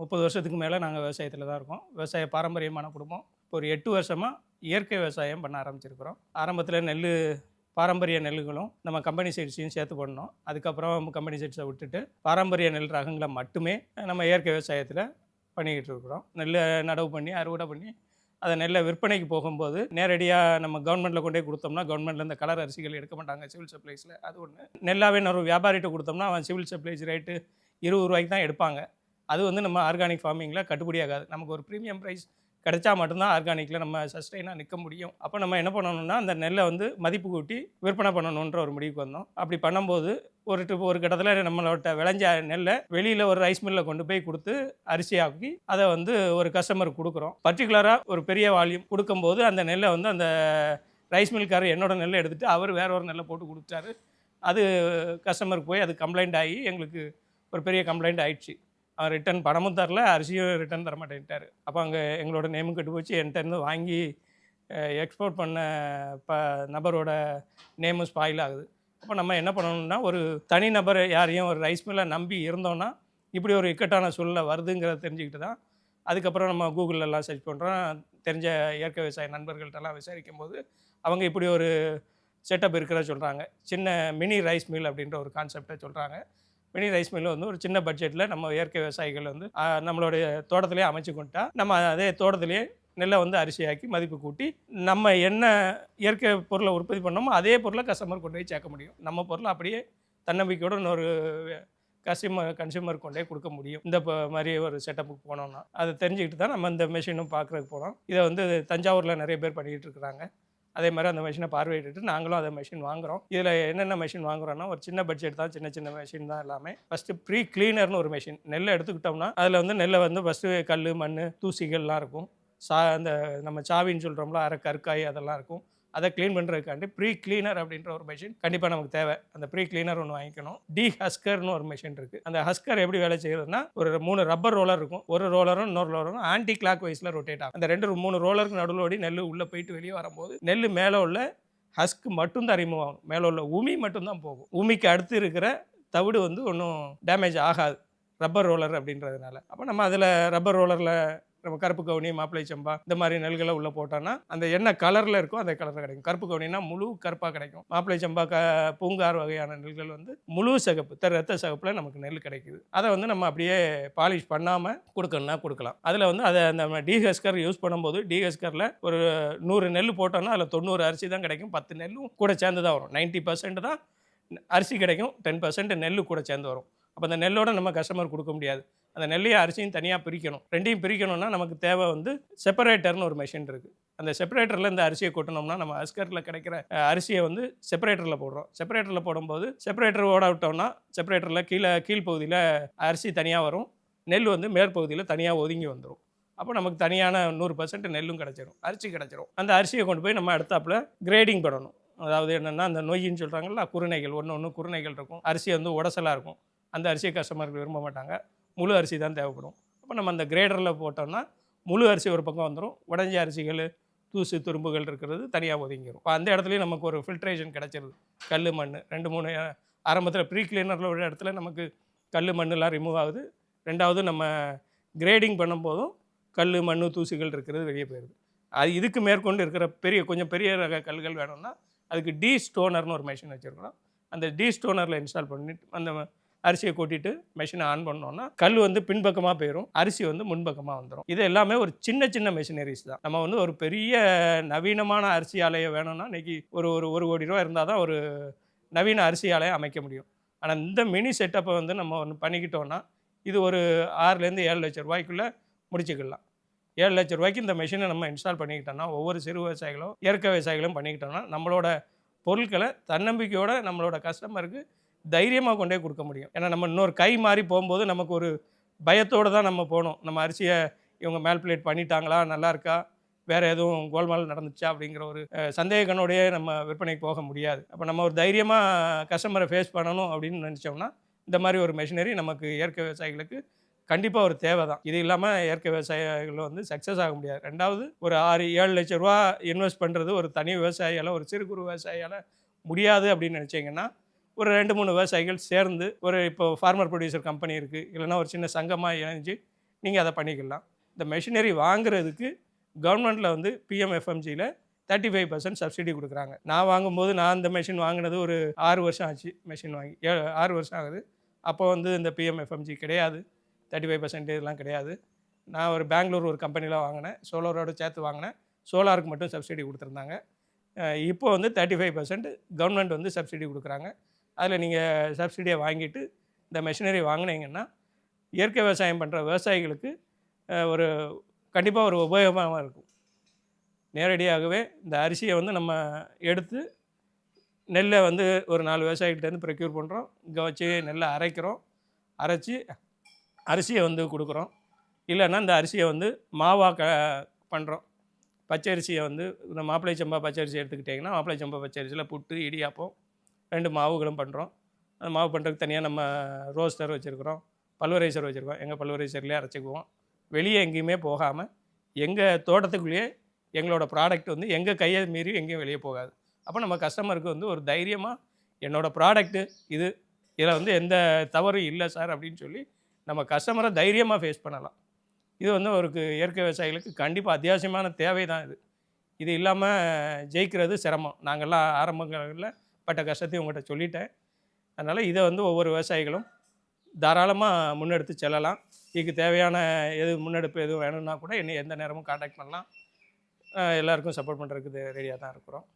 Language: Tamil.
முப்பது வருஷத்துக்கு மேலே நாங்கள் விவசாயத்தில் தான் இருக்கோம். விவசாய பாரம்பரியமான குடும்பம். இப்போ ஒரு எட்டு வருஷமாக இயற்கை விவசாயம் பண்ண ஆரம்பிச்சிருக்கிறோம். ஆரம்பத்தில் நெல் பாரம்பரிய நெல்லுகளும் நம்ம கம்பெனி சைட்ஸையும் சேர்த்து பண்ணோம் அதுக்கப்புறம் கம்பெனி சைட்ஸை விட்டுட்டு பாரம்பரிய நெல் ரகங்களை மட்டுமே நம்ம இயற்கை விவசாயத்தில் பண்ணிக்கிட்டு இருக்கிறோம். நெல் நடவு பண்ணி அறுவடை பண்ணி அதை நெல்லை விற்பனைக்கு போகும்போது நேரடியாக நம்ம கவர்மெண்ட்டில் கொண்டே கொடுத்தோம்னா கவர்மெண்ட்டில் இந்த கலர் அரிசிகள் எடுக்க மாட்டாங்க சிவில் சப்ளைஸில் அது ஒன்று நெல்லாவே ஒரு வியாபாரிகிட்ட கொடுத்தோம்னா அவன் சிவில் சப்ளைஸ் ரேட்டு இருபது ரூபாய்க்கு தான் எடுப்பாங்க. அது வந்து நம்ம ஆர்கானிக் ஃபார்மிங்கில் கட்டுப்படியாகாது நமக்கு ஒரு ப்ரீமியம் ப்ரைஸ் கிடைச்சா மட்டும்தான் ஆர்கானிக்கில் நம்ம சஸ்டெயினாக நிற்க முடியும். அப்போ நம்ம என்ன பண்ணணும்னா அந்த நெல்லை வந்து மதிப்பு கூட்டி விற்பனை பண்ணணுன்ற ஒரு முடிவுக்கு வந்தோம். அப்படி பண்ணும்போது ஒரு ட்ரிப் ஒரு கட்டத்தில் நம்மளோட விளைஞ்ச நெல்லை வெளியில் ஒரு ரைஸ் மில்லில் கொண்டு போய் கொடுத்து அரிசியாக்கி அதை வந்து ஒரு கஸ்டமருக்கு கொடுக்குறோம். பர்டிகுலராக ஒரு பெரிய வால்யூம் கொடுக்கும்போது அந்த நெல்லை வந்து அந்த ரைஸ் மில்காரர் என்னோட நெல்லை எடுத்துகிட்டு அவர் வேற ஒரு நெல்லை போட்டு கொடுத்தாரு அது கஸ்டமருக்கு போய் அது கம்ப்ளைண்ட் ஆகி எங்களுக்கு ஒரு பெரிய கம்ப்ளைண்ட் ஆயிடுச்சு. ரிட்டன் பணமும் தரல அரிசியும் ரிட்டன் தர மாட்டேன்ட்டார் அப்போ அங்கே எங்களோட நேமும் கட்டு போச்சு. என்கிட்டருந்து வாங்கி எக்ஸ்போர்ட் பண்ண ப நபரோட நேமும் ஸ்பாயில் ஆகுது. அப்போ நம்ம என்ன பண்ணணும்னா ஒரு தனி நபர் யாரையும் ஒரு ரைஸ் மில்லை நம்பி இருந்தோன்னா இப்படி ஒரு இக்கட்டான சூழ்நிலை வருதுங்கிறத தெரிஞ்சுக்கிட்டு தான் அதுக்கப்புறம் நம்ம கூகுளெல்லாம் எல்லாம் சர்ச் பண்ணுறோம் தெரிஞ்ச இயற்கை விவசாய நண்பர்கள்ட்டெல்லாம் விசாரிக்கும் போது அவங்க இப்படி ஒரு செட்டப் இருக்கிற சொல்கிறாங்க சின்ன மினி ரைஸ் மில் அப்படின்ற ஒரு கான்செப்டை சொல்கிறாங்க மினி ரைஸ் மில்லு வந்து ஒரு சின்ன பட்ஜெட்டில் நம்ம இயற்கை விவசாயிகள் வந்து நம்மளுடைய தோட்டத்திலே அமைச்சு கொண்டா நம்ம அதே தோட்டத்திலேயே நெல்லை வந்து அரிசியாக்கி மதிப்பு கூட்டி நம்ம என்ன இயற்கை பொருளை உற்பத்தி பண்ணோமோ அதே பொருளை கஸ்டமர் கொண்டு போய் சேர்க்க முடியும். நம்ம பொருளை அப்படியே தன்னம்பிக்கையோட இன்னொரு கஸ்டமர் கன்சியூமர் கொண்டே கொடுக்க முடியும். இந்த மாதிரி ஒரு செட்டப்புக்கு போனோம்னா அதை தெரிஞ்சுக்கிட்டு தான் நம்ம இந்த மெஷினும் பார்க்குறதுக்கு போனோம் இதை வந்து தஞ்சாவூரில் நிறைய பேர் பண்ணிக்கிட்டு இருக்கிறாங்க. அதே மாதிரி அந்த மிஷினை பார்வையிட்டு நாங்களும் அதை மிஷின் வாங்குறோம். இதில் என்னென்ன மிஷின் வாங்குறோம்னா ஒரு சின்ன பட்ஜெட் தான் சின்ன சின்ன மிஷின் தான் எல்லாமே. ஃபஸ்ட்டு ப்ரீ க்ளீனர்னு ஒரு மிஷின் நெல்லை எடுத்துக்கிட்டோம்னா அதில் வந்து நெல்லை வந்து ஃபஸ்ட்டு கல் மண் தூசிகள்லாம் இருக்கும். சா அந்த நம்ம சாவின்னு சொல்கிறோம்ல அரை கற்காய் அதெல்லாம் இருக்கும். அதை க்ளீன் பண்ணுறதுக்காண்டி ப்ரீ கிளீனர் அப்படின்ற ஒரு மிஷின் கண்டிப்பாக நமக்கு தேவை. அந்த ப்ரீ கிளீனர் ஒன்று வாங்கிக்கணும். டி ஹஸ்கர்னு ஒரு மிஷின் இருக்குது அந்த ஹஸ்கர் எப்படி வேலை செய்யறதுன்னா ஒரு மூணு ரப்பர் ரோலர் இருக்கும். ஒரு ரோலரும் இன்னொரு ரோலரும் ஆன்டி கிளாக் வைஸில் ரொட்டேட் ஆகும். அந்த ரெண்டு மூணு ரோலருக்கு நடுவில் ஓடி நெல் உள்ளே போயிட்டு வெளியே வரும்போது நெல் மேலே உள்ள ஹஸ்க் மட்டும்தான் ரிமூவ் ஆகும். மேலே உள்ள உமி மட்டும்தான் போகும். உமிக்கு அடுத்து இருக்கிற தவிடு வந்து ஒன்றும் டேமேஜ் ஆகாது. ரப்பர் ரோலர் அப்படின்றதுனால. அப்போ நம்ம அதில் ரப்பர் ரோலரில் நம்ம கருப்பு கவுனி மாப்பிளை சம்பா இந்த மாதிரி நெல்களை உள்ளே போட்டோன்னா அந்த என்ன கலரில் இருக்கோ அந்த கலரில் கிடைக்கும். கருப்பு கவுனினா முழு கருப்பாக கிடைக்கும். மாப்பிளை சம்பா க பூங்கார் வகையான நெல்கள் வந்து முழு சிகப்பு த ரத்த சகப்பில் நமக்கு நெல் கிடைக்குது. அதை வந்து நம்ம அப்படியே பாலிஷ் பண்ணாமல் கொடுக்கணும்னா கொடுக்கலாம். அதில் வந்து அதை அந்த டிஹெஸ்கர் யூஸ் பண்ணும்போது டிஹெஸ்கரில் ஒரு நூறு நெல் போட்டோம்னா அதில் தொண்ணூறு அரிசி தான் கிடைக்கும். பத்து நெல்லும் கூட சேர்ந்து தான் வரும். நைன்ட்டி பர்சன்ட் தான் அரிசி கிடைக்கும். டென் பர்சன்ட் நெல் கூட சேர்ந்து வரும். அப்போ அந்த நெல்லோட நம்ம கஸ்டமர் கொடுக்க முடியாது. அந்த நெல்லையும் அரிசியும் தனியாக பிரிக்கணும். ரெண்டையும் பிரிக்கணும்னா நமக்கு தேவை வந்து செப்பரேட்டர்னு ஒரு மிஷின் இருக்குது அந்த செப்பரேட்டரில் இந்த அரிசியை கொட்டினோம்னா நம்ம அஸ்கரில் கிடைக்கிற அரிசியை வந்து செப்பரேட்டரில் போடுறோம். செப்பரேட்டரில் போடும்போது செப்பரேட்டர் ஓட விட்டோம்னா செப்பரேட்டரில் கீழே கீழ்ப்பகுதியில் அரிசி தனியாக வரும். நெல் வந்து மேற்பகுதியில் தனியாக ஒதுங்கி வந்துடும் அப்போ நமக்கு தனியான நூறு பர்சன்ட் நெல்லும் கிடச்சிரும். அரிசி கிடச்சிரும். அந்த அரிசியை கொண்டு போய் நம்ம அடுத்தாப்புல கிரேடிங் பண்ணணும். அதாவது என்னென்னா அந்த நொய்யின்னு சொல்கிறாங்கல்ல குருணைகள். ஒன்று ஒன்று குருணைகள் இருக்கும். அரிசி வந்து உடசலாக இருக்கும். அந்த அரிசியை கஸ்டமருக்கு விரும்ப மாட்டாங்க. முழு அரிசி தான் தேவைப்படும். அப்போ நம்ம அந்த கிரேடரில் போட்டோம்னா முழு அரிசி ஒரு பக்கம் வந்துடும் உடஞ்ச அரிசிகள் தூசு துரும்புகள் இருக்கிறது தனியாக ஒதுங்கிடும் இப்போ அந்த இடத்துலையும் நமக்கு ஒரு ஃபில்ட்ரேஷன் கிடச்சிருது. கல் மண் ரெண்டு மூணு ஆரம்பத்தில் ப்ரீ கிளீனரில் ஒரு இடத்துல நமக்கு கல் மண்ணெலாம் ரிமூவ் ஆகுது. ரெண்டாவது நம்ம கிரேடிங் பண்ணும்போதும் கல் மண் தூசுகள் இருக்கிறது வெளியே போயிடுது அது இதுக்கு மேற்கொண்டு இருக்கிற பெரிய கொஞ்சம் பெரிய ரக கல்கள் வேணும்னா அதுக்கு டி ஸ்டோனர்னு ஒரு மெஷின் வச்சுருக்கிறோம். அந்த டி ஸ்டோனரில் இன்ஸ்டால் பண்ணிட்டு அந்த அரிசியை கூட்டிட்டு மிஷினை ஆன் பண்ணோம்னா கல் வந்து பின்பக்கமாக போயிடும் அரிசி வந்து முன்பக்கமாக வந்துடும் இது எல்லாமே ஒரு சின்ன சின்ன மிஷினரிஸ் தான். நம்ம வந்து ஒரு பெரிய நவீனமான அரிசி ஆலையை வேணும்னா இன்னைக்கு ஒரு ஒரு ஒரு கோடி ரூபா இருந்தால் தான் ஒரு நவீன அரிசி ஆலையை அமைக்க முடியும். ஆனால் இந்த மினி செட்டப்பை வந்து நம்ம ஒன்று பண்ணிக்கிட்டோம்னா இது ஒரு ஆறுலேருந்து ஏழு லட்சம் ரூபாய்க்குள்ளே முடிச்சுக்கலாம். ஏழு லட்ச ரூபாய்க்கு இந்த மிஷினை நம்ம இன்ஸ்டால் பண்ணிக்கிட்டோம்னா ஒவ்வொரு சிறு விவசாயிகளும் இயற்கை விவசாயிகளும் பண்ணிக்கிட்டோம்னா நம்மளோட பொருட்களை தன்னம்பிக்கையோடு நம்மளோட கஸ்டமருக்கு தைரியமாக கொண்டே கொடுக்க முடியும். ஏன்னா நம்ம இன்னொரு கை மாறி போகும்போது நமக்கு ஒரு பயத்தோடு தான் நம்ம போகணும். நம்ம அரிசியை இவங்க மேல்பிளேட் பண்ணிட்டாங்களா நல்லா இருக்கா வேறு எதுவும் கோல்மால் நடந்துச்சா அப்படிங்கிற ஒரு சந்தேக கண்ணோடையே நம்ம விற்பனைக்கு போக முடியாது. அப்போ நம்ம ஒரு தைரியமாக கஸ்டமரை ஃபேஸ் பண்ணணும் அப்படின்னு நினச்சோம்னா இந்த மாதிரி ஒரு மெஷினரி நமக்கு இயற்கை விவசாயிகளுக்கு கண்டிப்பாக ஒரு தேவை தான். இது இல்லாமல் இயற்கை விவசாயிகள் வந்து சக்ஸஸ் ஆக முடியாது. ரெண்டாவது ஒரு ஆறு ஏழு லட்ச ரூபா இன்வெஸ்ட் பண்ணுறது ஒரு தனி விவசாயியால் ஒரு சிறு குறு விவசாயியால் முடியாது அப்படின்னு நினச்சிங்கன்னா ஒரு ரெண்டு மூணு விவசாயிகள் சேர்ந்து ஒரு இப்போ ஃபார்மர் ப்ரொடியூசர் கம்பெனி இருக்குது இல்லைன்னா ஒரு சின்ன சங்கமாக இணைஞ்சு நீங்கள் அதை பண்ணிக்கலாம். இந்த மெஷினரி வாங்குறதுக்கு கவர்மெண்ட்டில் வந்து பிஎம்எஃப்எம்ஜியில் தேர்ட்டி ஃபைவ் பர்சன்ட் சப்சிடி கொடுக்குறாங்க. நான் வாங்கும்போது நான் இந்த மெஷின் வாங்கினது ஒரு ஆறு வருஷம் ஆச்சு மெஷின் வாங்கி. ஏ ஆறு வருஷம் ஆகுது. அப்போ வந்து இந்த பிஎம்எஃப்எம்ஜி கிடையாது. தேர்ட்டி ஃபைவ் பர்சன்ட் இதெல்லாம் கிடையாது. நான் ஒரு பெங்களூர் ஒரு கம்பெனியில் வாங்கினேன். சோலாரோட சேர்த்து வாங்கினேன். சோலாருக்கு மட்டும் சப்சிடி கொடுத்துருந்தாங்க. இப்போ வந்து தேர்ட்டி ஃபைவ் பர்சன்ட் கவர்மெண்ட் வந்து சப்சிடி கொடுக்குறாங்க. அதில் நீங்கள் சப்சிடியை வாங்கிட்டு இந்த மெஷினரி வாங்கினீங்கன்னா இயற்கை விவசாயம் பண்ணுற விவசாயிகளுக்கு ஒரு கண்டிப்பாக ஒரு உபயோகமாக இருக்கும். நேரடியாகவே இந்த அரிசியை வந்து நம்ம எடுத்து நெல்லை வந்து ஒரு நாலு விவசாயிகிட்டேருந்து ப்ரொக்யூர் பண்ணுறோம். இங்கே வச்சு நெல்லை அரைக்கிறோம். அரைச்சி அரிசியை வந்து கொடுக்குறோம். இல்லைன்னா இந்த அரிசியை வந்து மாவாக க பண்ணுறோம். பச்சரிசியை வந்து இந்த மாப்பிளை சம்பா பச்சரிசி எடுத்துக்கிட்டிங்கன்னா மாப்பிளை சம்பா பச்சரிசியில் புட்டு இடியாப்பம் ரெண்டு மாவுகளும் பண்ணுறோம் அந்த மாவு பண்ணுறதுக்கு தனியாக நம்ம ரோஸ்டர் வச்சுருக்குறோம் பல்வரைசர் வச்சுருக்கோம். எங்கள் பல்வரைசர்லேயே அரைச்சிக்குவோம். வெளியே எங்கேயுமே போகாமல் எங்கள் தோட்டத்துக்குள்ளேயே எங்களோட ப்ராடக்ட் வந்து எங்கள் கையை மீறி எங்கேயும் வெளியே போகாது. அப்போ நம்ம கஸ்டமருக்கு வந்து ஒரு தைரியமாக என்னோடய ப்ராடக்ட்டு இது இதில் வந்து எந்த தவறும் இல்லை சார் அப்படின்னு சொல்லி நம்ம கஸ்டமரை தைரியமாக ஃபேஸ் பண்ணலாம். இது வந்து ஒரு இயற்கை விவசாயிகளுக்கு கண்டிப்பாக அத்தியாவசியமான தேவை தான் இது. இது இல்லாமல் ஜெயிக்கிறது சிரமம். நாங்கள்லாம் ஆரம்பங்களில் பட்ட கஷ்டத்தையும் உங்கள்கிட்ட சொல்லிட்டேன். அதனால் இதை வந்து ஒவ்வொரு விவசாயிகளும் தாராளமாக முன்னெடுத்து செல்லலாம். இதுக்கு தேவையான எது முன்னெடுப்பு எதுவும் வேணும்னா கூட என்னை எந்த நேரமும் காண்டாக்ட் பண்ணலாம். எல்லாருக்கும் சப்போர்ட் பண்ணுறதுக்கு ரெடியாக தான் இருக்கிறோம்.